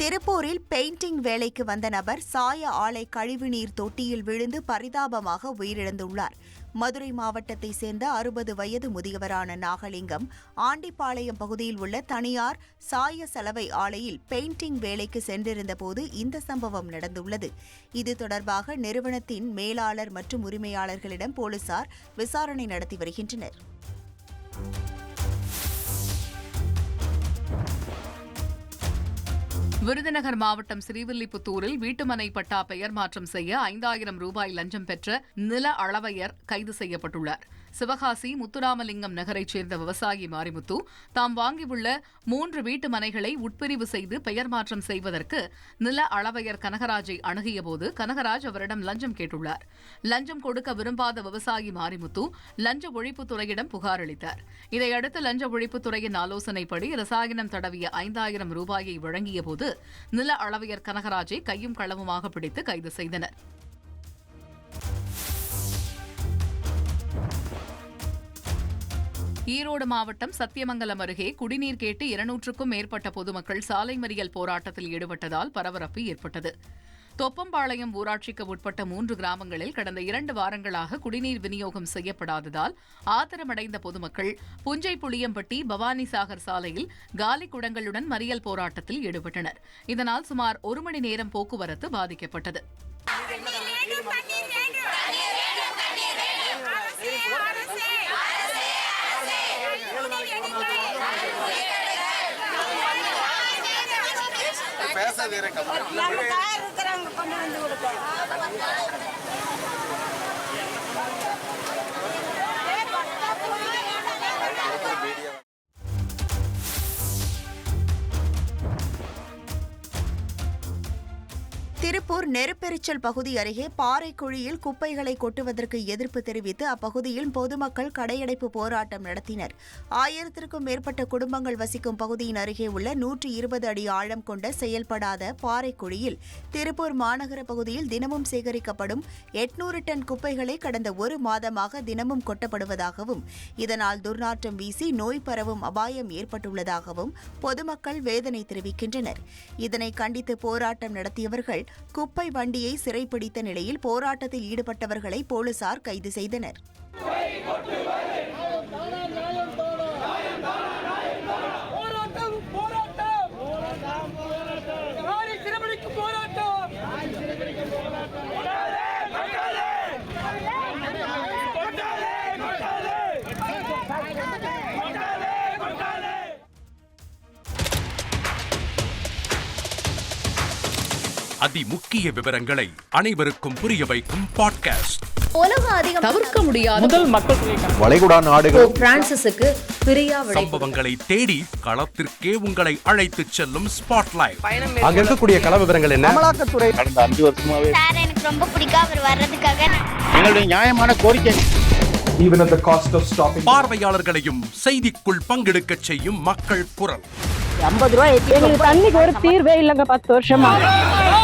திருப்பூரில் பெயிண்டிங் வேலைக்கு வந்த நபர் சாய ஆலை கழிவுநீர் தொட்டியில் விழுந்து பரிதாபமாக உயிரிழந்துள்ளார். மதுரை மாவட்டத்தை சேர்ந்த அறுபது வயது முதியவரான நாகலிங்கம் ஆண்டிப்பாளையம் பகுதியில் உள்ள தனியார் சாய சலவை ஆலையில் பெயிண்டிங் வேலைக்கு சென்றிருந்தபோது இந்த சம்பவம் நடந்துள்ளது. இது தொடர்பாக நிறுவனத்தின் மேலாளர் மற்றும் உரிமையாளர்களிடம் போலீசார் விசாரணை நடத்தி வருகின்றனர். விருதுநகர் மாவட்டம் ஸ்ரீவில்லிபுத்தூரில் வீட்டுமனை பட்டா பெயர் மாற்றம் செய்ய ஐந்தாயிரம் ரூபாய் லஞ்சம் பெற்ற நில அளவையர் கைது செய்யப்பட்டுள்ளார். சிவகாசி முத்துராமலிங்கம் நகரைச் சேர்ந்த விவசாயி மாரிமுத்து தாம் வாங்கியுள்ள மூன்று வீட்டு மனைகளை உட்பிரிவு செய்து பெயர் மாற்றம் செய்வதற்கு நில அளவையர் கனகராஜை அணுகியபோது கனகராஜ் அவரிடம் லஞ்சம் கேட்டுள்ளார். லஞ்சம் கொடுக்க விரும்பாத விவசாயி மாரிமுத்து லஞ்ச ஒழிப்புத்துறையிடம் புகார் அளித்தார். இதையடுத்து லஞ்ச ஒழிப்புத்துறையின் ஆலோசனைப்படி ரசாயனம் தடவிய ஐந்தாயிரம் ரூபாயை வழங்கியபோது நில அளவையர் கனகராஜை கையும் களவுமாக பிடித்து கைது செய்தனர். ஈரோடு மாவட்டம் சத்தியமங்கலம் அருகே குடிநீர் கேட்டு இருநூற்றுக்கும் மேற்பட்ட பொதுமக்கள் சாலை மறியல் போராட்டத்தில் ஈடுபட்டதால் பரபரப்பு ஏற்பட்டது. தொப்பம்பாளையம் ஊராட்சிக்கு உட்பட்ட மூன்று கிராமங்களில் கடந்த இரண்டு வாரங்களாக குடிநீர் விநியோகம் செய்யப்படாததால் ஆத்திரமடைந்த பொதுமக்கள் புஞ்சை புளியம்பட்டி பவானிசாகர் சாலையில் காலி குடங்களுடன் மறியல் போராட்டத்தில் ஈடுபட்டனர். இதனால் சுமார் ஒரு மணி நேரம் போக்குவரத்து பாதிக்கப்பட்டது. நம்ம தயார் திருப்பூர் நெருப்பெரிச்சல் பகுதி அருகே பாறைக்குழியில் குப்பைகளை கொட்டுவதற்கு எதிர்ப்பு தெரிவித்து அப்பகுதியில் பொதுமக்கள் கடையடைப்பு போராட்டம் நடத்தினர். ஆயிரத்திற்கும் மேற்பட்ட குடும்பங்கள் வசிக்கும் பகுதியின் அருகே உள்ள நூற்றி இருபது அடி ஆழம் கொண்ட செயல்படாத பாறைக்குழியில் திருப்பூர் மாநகர பகுதியில் தினமும் சேகரிக்கப்படும் எட்நூறு டன் குப்பைகளை கடந்த ஒரு மாதமாக தினமும் கொட்டப்படுவதாகவும் இதனால் துர்நாற்றம் வீசி நோய் பரவும் அபாயம் ஏற்பட்டுள்ளதாகவும் பொதுமக்கள் வேதனை தெரிவிக்கின்றனர். இதனை கண்டித்து போராட்டம் நடத்தியவர்கள் குப்பை வண்டியை சிறைப்பிடித்த நிலையில் போராட்டத்தில் ஈடுபட்டவர்களை போலீசார் கைது செய்தனர். அதிமுக்கிய விவரங்களை அனைவருக்கும் புரிய வைக்கும் பாட்காஸ்ட் உலக அதிகம் தவிர்க்க முடியாத முதல் மக்கள் தொகை வளைகுடா நாடுகள். பிரான்சிஸுக்கு பிரியா விடை. சம்பவங்களை தேடி களத்திற்கே உங்களை அழைத்துச் செல்லும் ஸ்பாட்லைட் அங்க இருக்கக்கூடிய கள விவரங்கள் என்ன? அமலாக்கத்துறை கடந்த அஞ்சு வருஷமாவே சார் எனக்கு ரொம்ப பிடிக்கும் அவர் வர்றதுக்காக. நான் எங்களுடைய நியாயமான கோரிக்கை. பார்வையாளர்களையும் செய்திக்குள் பங்கெடுக்கச் செய்யும் மக்கள் குரல். எங்களுக்கு தண்ணிக்கு ஒரு தீர்வே இல்லைங்க பத்து வருஷமா.